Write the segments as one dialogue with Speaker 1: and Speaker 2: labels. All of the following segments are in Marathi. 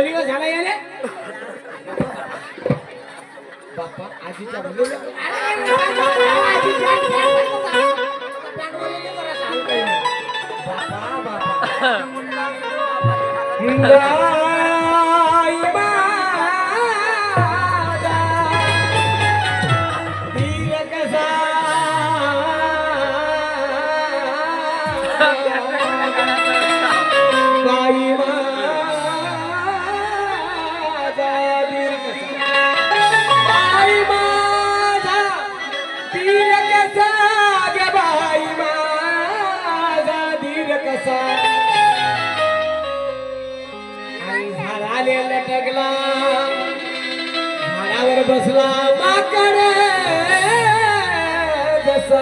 Speaker 1: मला याले बाप्पा आजीच्या म्हणजे बापा बापा गाई बसला माकड जसा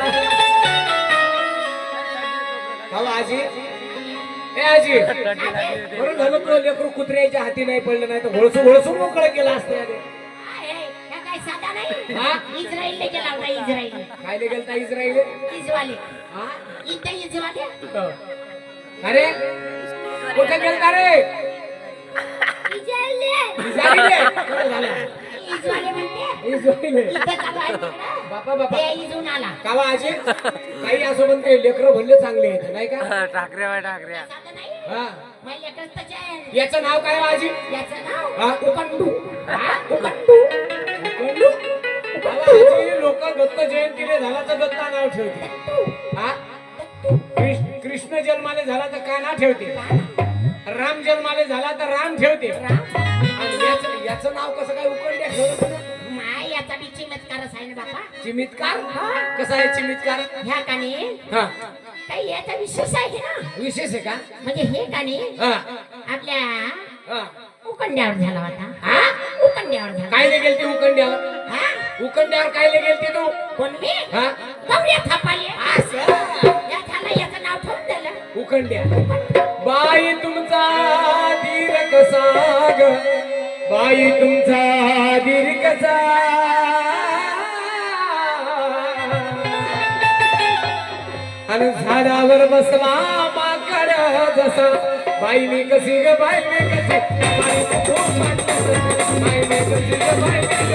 Speaker 1: का आजी. ए आजी. बरं झालं तो लेकरू कुत्र्याच्या हाती नाही पडलं नाही तर घोळसू घोळसू मोकळं केलं असतं. हा?
Speaker 2: इस्रायलने केला होता इस्रायल
Speaker 1: काय ले गेलता इस्राईल
Speaker 2: इजवाले.
Speaker 1: हा?
Speaker 2: इथे इजवाले?
Speaker 1: अरे कुठे गेलता रे?
Speaker 2: इस्रायलने
Speaker 1: झालं.
Speaker 2: इजवाले म्हणते.
Speaker 1: इस्राईलले.
Speaker 2: इथं चालू आहे तिकडं.
Speaker 1: बापा बापा.
Speaker 2: ते इजून आला.
Speaker 1: कावा आजी काही असं पण ते लेकरं भरले चांगले आहेत नाही का?
Speaker 3: ठाकरे बाय ठाकरे.
Speaker 2: साधं नाही.
Speaker 1: हा.
Speaker 2: आहे.
Speaker 1: याचं नाव काय हो आजी?
Speaker 2: याचं नाव
Speaker 1: हा?
Speaker 2: उकंडू हा? उकंडू
Speaker 1: उकंडू? कावा आजी लोक दत्त जयंतीने झाला तर दत्ता नाव ठेवते. हा? कृष्ण- कृष्ण जन्माले झाला तर काय नाव ठेवते राम जन्माले झाला तर राम ठेवते. आणि याचं नाव कसं काय?
Speaker 2: माय याचा बी चिमत्कारच आहे ना बापा.
Speaker 1: चिमितकार? कसा आहे चिमितकार?
Speaker 2: ह्या
Speaker 1: हा.
Speaker 2: काही याचा विशेष आहे ना.
Speaker 1: विशेष आहे का?
Speaker 2: म्हणजे हे
Speaker 1: हा.
Speaker 2: आपल्या
Speaker 1: हा.
Speaker 2: उकंड्यावर झाला होता.
Speaker 1: हा?
Speaker 2: उकंड्यावर झाला.
Speaker 1: काय ले गेलती उकंड्यावर?
Speaker 2: हा?
Speaker 1: उकंड्यावर काय ले गेलती तू?
Speaker 2: कोण मी?
Speaker 1: हा.
Speaker 2: गौऱ्या थापाले.
Speaker 1: असं.
Speaker 2: या झाला याचं नाव ठेवून दिलं.
Speaker 1: उकंड्या. बाई तुमचा धीर बाई तुमचा दीर्घचा आणि झाडावर बसला माकड जसा. बाईने कशी ग बाईने कशी? बाईने मी खूप वाटतं. बाई मी कशी ग बाई कशी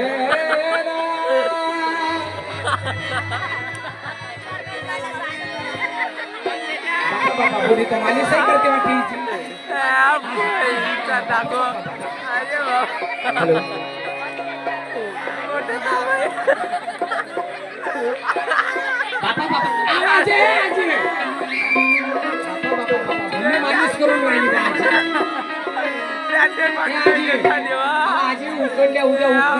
Speaker 1: करते वाटी
Speaker 3: दाखव अरे बाबा
Speaker 1: हॅलो. बापा बापा. आवाज आहे आजी बापा बापा बापा मी मालिश करून राहिली आजी. उकडल्या उद्या उठणार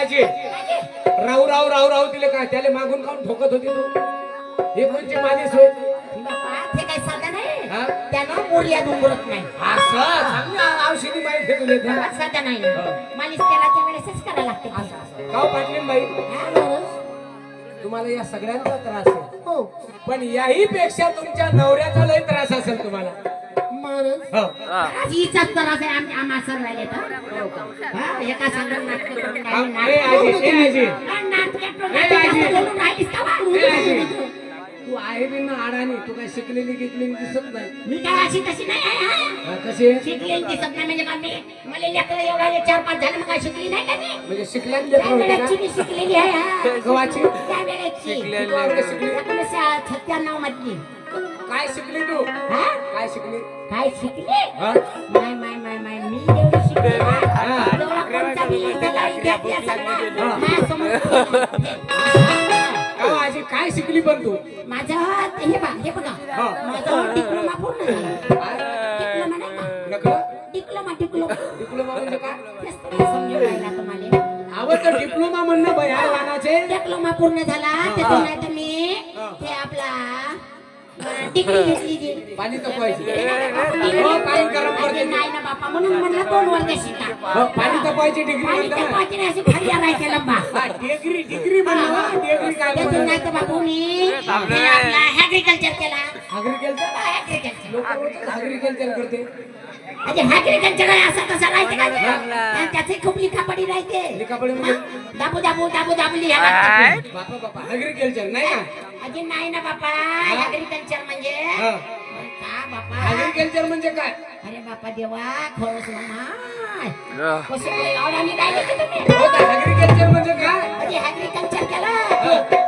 Speaker 1: आजी राहू राहू राहू राहू तिला काय त्याला मागून काऊन ठोकत होती तू? हे कोणची होय
Speaker 2: ते काही साधं नाही? त्यानं मोर्या डोंगरत नाही.
Speaker 1: असं? चांगली औषधी माहिती आहे तुला
Speaker 2: बाबा साधं नाही. मालिश त्याला वेळेसच करायला लागते.
Speaker 1: काव पाटलीन बाई?
Speaker 2: हा, बरोबर.
Speaker 1: तुम्हाला या सगळ्यांचा त्रास आहे.
Speaker 2: हो.
Speaker 1: पण याही पेक्षा तुमच्या नवऱ्याचा लय त्रास असेल तुम्हाला. हो.
Speaker 2: आजीचाच त्रास आहे आमच्या आम्हा सर्वाले तर. हा, एका संघात नाटकं करून राहिली,
Speaker 1: तू आहे बी ना अडाणी तू काय शिकलेली गिकलेली दिसत नाही.
Speaker 2: मी काय अशी तशी नाही आहे
Speaker 1: कशी?
Speaker 2: शिकलेली दिसत नाही म्हणजे मी मला लेकरं एवढा चार पाच झाले मग काय शिकली नाही का मी?
Speaker 1: म्हणजे लेकरं?
Speaker 2: मी शिकलेली आहे हा.
Speaker 1: गव्हाची
Speaker 2: त्या वेळेची.
Speaker 3: शिकलेली
Speaker 2: मधली
Speaker 1: काय शिकली तू?
Speaker 2: हा?
Speaker 1: काय शिकली?
Speaker 2: काय शिकले?
Speaker 1: हा?
Speaker 2: माय माय माय माय मी जेवढी शिकले. ना,
Speaker 1: हा.
Speaker 2: तेवढा कोणता बी लिहिलेला इतिहास असा ना,
Speaker 1: हा.
Speaker 2: माझ्यासमोर
Speaker 1: का आजी काय शिकली पण तू?
Speaker 2: माझं हे बघा हे बघा.
Speaker 1: हा.
Speaker 2: माझं डिप्लोमा पूर्ण झाला. डिप्लोमा नाही का?
Speaker 1: नकळं?
Speaker 2: डिप्लोमा डिप्लोमा
Speaker 1: डिप्लोमा म्हणजे काय?
Speaker 2: तेच तर मला समजून राहिला तुम्हाला.
Speaker 1: आवडतं डिप्लोमा म्हणणं
Speaker 2: डिप्लोमा पूर्ण झाला त्यातून नाही तर मी घेतली जी.
Speaker 1: पाणी तपवायची हो, पाणी गरम
Speaker 2: अरे
Speaker 1: करते
Speaker 2: नाही ना बापा म्हणून म्हणलं दोन वर्ग शिका.
Speaker 1: हो, पाणी तपवायची डिग्री
Speaker 2: पाणी
Speaker 1: म्हणता? ना
Speaker 2: तापवायची नाही अशी खाली राहायची लंबा.
Speaker 1: हा, डिग्री डिग्री म्हणलं डिग्री काय
Speaker 2: त्यातून
Speaker 1: म्हणलं?
Speaker 2: नाही तर बापू मी आपला ऍग्रिकल्चर केला.
Speaker 1: अग्रिकल्चर
Speaker 2: ऍग्रिकल्चर
Speaker 1: लोक अग्रिकल्चर करते.
Speaker 2: म्हणजे ऍग्रिकल्चर आहे असं तसं राहते का ते? त्याचे खूप लिखापडी राहते.
Speaker 1: लिखापडी म्हणजे?
Speaker 2: हा? दाबू दाबू दाबू दाबू लिहा
Speaker 3: काय?
Speaker 2: लागते.
Speaker 1: बापा बापा अग्रिकल्चर नाही का?
Speaker 2: अजून नाही ना बापा. ऍग्रिकल्चर म्हणजे?
Speaker 1: हा.
Speaker 2: का बापा?
Speaker 1: अग्रिकल्चर म्हणजे काय?
Speaker 2: अरे बापा देवा खरंच माय.
Speaker 3: अह.
Speaker 2: कसं काय अडाणी राहिले की तुम्ही?
Speaker 1: हो का अग्रिकल्चर म्हणजे काय?
Speaker 2: म्हणजे ऍग्रिकल्चर केलं.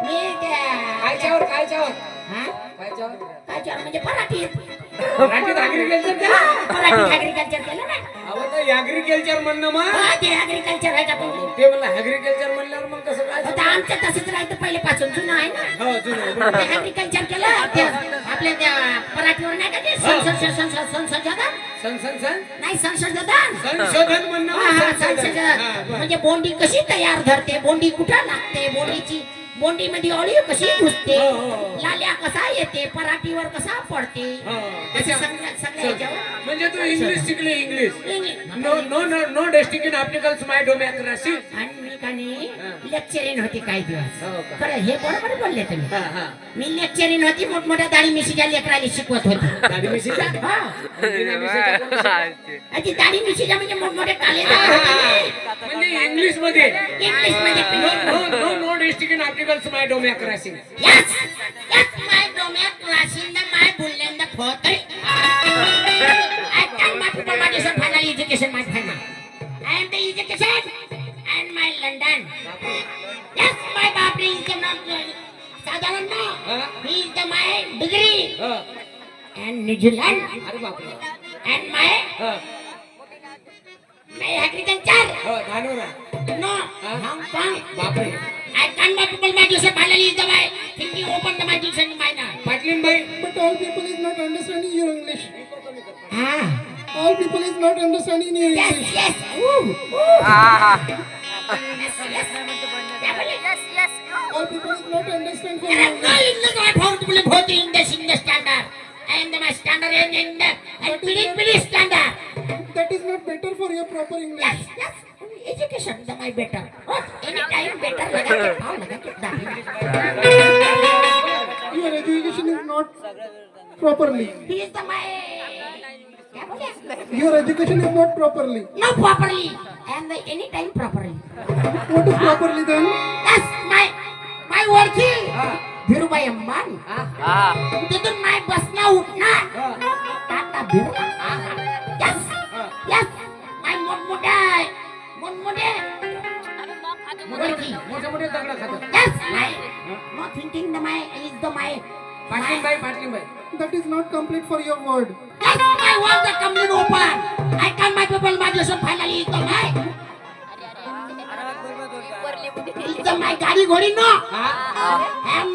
Speaker 2: मी त्या
Speaker 1: कायच्यावर कायच्यावर
Speaker 2: हा?
Speaker 1: कायच्यावर
Speaker 2: कायच्यावर म्हणजे पराठीत
Speaker 1: केलं?
Speaker 2: पराठीत ऍग्रिकल्चर केलं ना?
Speaker 1: अहो तर ऍग्रिकल्चर म्हणणं मग.
Speaker 2: हा, ते ऍग्रिकल्चर आहे का तुमचं
Speaker 1: ते म्हणलं ऍग्रिकल्चर म्हणल्यावर मग कसं काय
Speaker 2: आता आमचं तसंच राहतं पहिलेपासून जुनं आहे ना?
Speaker 1: हो जुनं बरोबर.
Speaker 2: ऍग्रिकल्चर केलं ते आपल्या त्या पराठीवर नाही का ते? संसद संसद
Speaker 1: सन सन सन
Speaker 2: नाही संशोधन
Speaker 1: संशोधन म्हणणं
Speaker 2: हा, हा,
Speaker 1: संशोधन. हा,
Speaker 2: संशोधन
Speaker 1: बरं.
Speaker 2: म्हणजे बोंडी कशी तयार धरते? बोंडी कुठं लागते? बोंडीची बोंडी मध्ये अळी कशी घुसते?
Speaker 1: हो, हो, हो.
Speaker 2: लाल्या कसा येते? पराठीवर कसा पडते?
Speaker 1: म्हणजे तू इंग्लिश शिकली English. No no no no dedicate opticals my democracy
Speaker 2: आणि मी कानी. लेक्चरिंग होती काही दिवस.
Speaker 1: हो?
Speaker 2: खरं हे बरोबर बोलले तुम्ही. मी लेक्चरिंग होती मोठमोठ्या दाढी मिशीच्या लेकराला शिकवत होती.
Speaker 1: दाढी मिशीच्या?
Speaker 2: ती दाढी मिशीच्या म्हणजे मोठमोठे काले.
Speaker 1: म्हणजे
Speaker 2: इंग्लिशमध्ये? इंग्लिशमध्ये
Speaker 1: no no no no dedicate tackles my democracy.
Speaker 2: Yes, yes, my democracy in the my bull and the potter. I can not put my education, final education, my final. I am the education and my London. Yes, my Babri is the Southern
Speaker 1: no.
Speaker 2: He is the my degree. And New Zealand. And my.
Speaker 1: Uh.
Speaker 2: My agriculture.
Speaker 1: Oh,
Speaker 2: no
Speaker 1: हा?
Speaker 2: Hong Kong
Speaker 1: बापरे
Speaker 2: I can my people my education finally is the my thinking open the my education my now
Speaker 1: पाटलीन
Speaker 4: all people is not understanding your English.
Speaker 2: ah
Speaker 4: All people is not understanding your
Speaker 2: Yes,
Speaker 4: English.
Speaker 2: yes. Ooh, ooh.
Speaker 3: Ah.
Speaker 2: Yes, yes. बोले?
Speaker 4: All people is not understand for
Speaker 2: अरे
Speaker 4: your
Speaker 2: no
Speaker 4: English.
Speaker 2: English my बहुत बोले बहुत ही English English standard. I am the my standard in in the and pretty pretty standard.
Speaker 4: That is not better for your proper English.
Speaker 2: Yes, yes. Education the my better. What? Any time better लगा के पाँव लगा के दाढ़ी.
Speaker 4: Your education is not properly.
Speaker 2: He is the my क्या बोले?
Speaker 4: Your education is not properly.
Speaker 2: No properly. I am the any time properly.
Speaker 4: What is properly then?
Speaker 2: Yes, my my working. Dhirubhai Ambani.
Speaker 3: Ah.
Speaker 2: तिथून माय बसणं उठणार Tata Birla
Speaker 4: not complete for your word.
Speaker 2: Work the complete open I can my people my जसं finally is the my is the my गाडी घोडी नो
Speaker 1: हा
Speaker 2: आय एम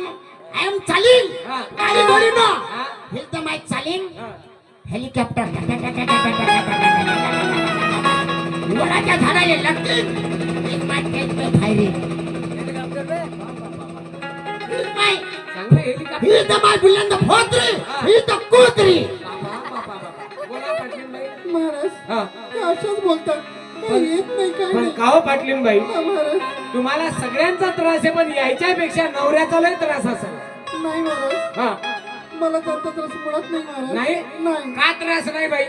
Speaker 2: आय एम चालिंग
Speaker 1: हा.
Speaker 2: गाडी घोडी नो
Speaker 1: हा.
Speaker 2: इज द माय चालिंग
Speaker 1: हा.
Speaker 2: हेलिकॉप्टर वडाच्या झाडाला लटकीन एक माय पे फायरिंग ही फोत्री ही इज द कुत्री
Speaker 1: बापा बापा बापा बोला पाटलीन बाई
Speaker 4: महाराज
Speaker 1: हा.
Speaker 4: ते अशाच बोलतात. काही येत नाही काय
Speaker 1: पण
Speaker 4: नाही.
Speaker 1: काव पाटलीन बाई
Speaker 4: हा, महाराज.
Speaker 1: तुम्हाला सगळ्यांचा त्रास आहे पण यायच्यापेक्षा नवऱ्याचा लय त्रास असेल.
Speaker 4: नाही महाराज.
Speaker 1: हा.
Speaker 4: मला त्यांचा त्रास मुळात नाही महाराज.
Speaker 1: नाही?
Speaker 4: नाही.
Speaker 1: का त्रास नाही बाई?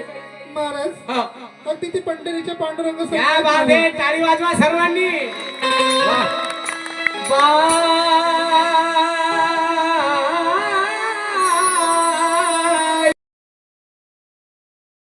Speaker 4: महाराज
Speaker 1: हा.
Speaker 4: अगदी ती पंढरीच्या पांडुरंग
Speaker 1: टाळी वाजवा सर्वांनी. वा. बा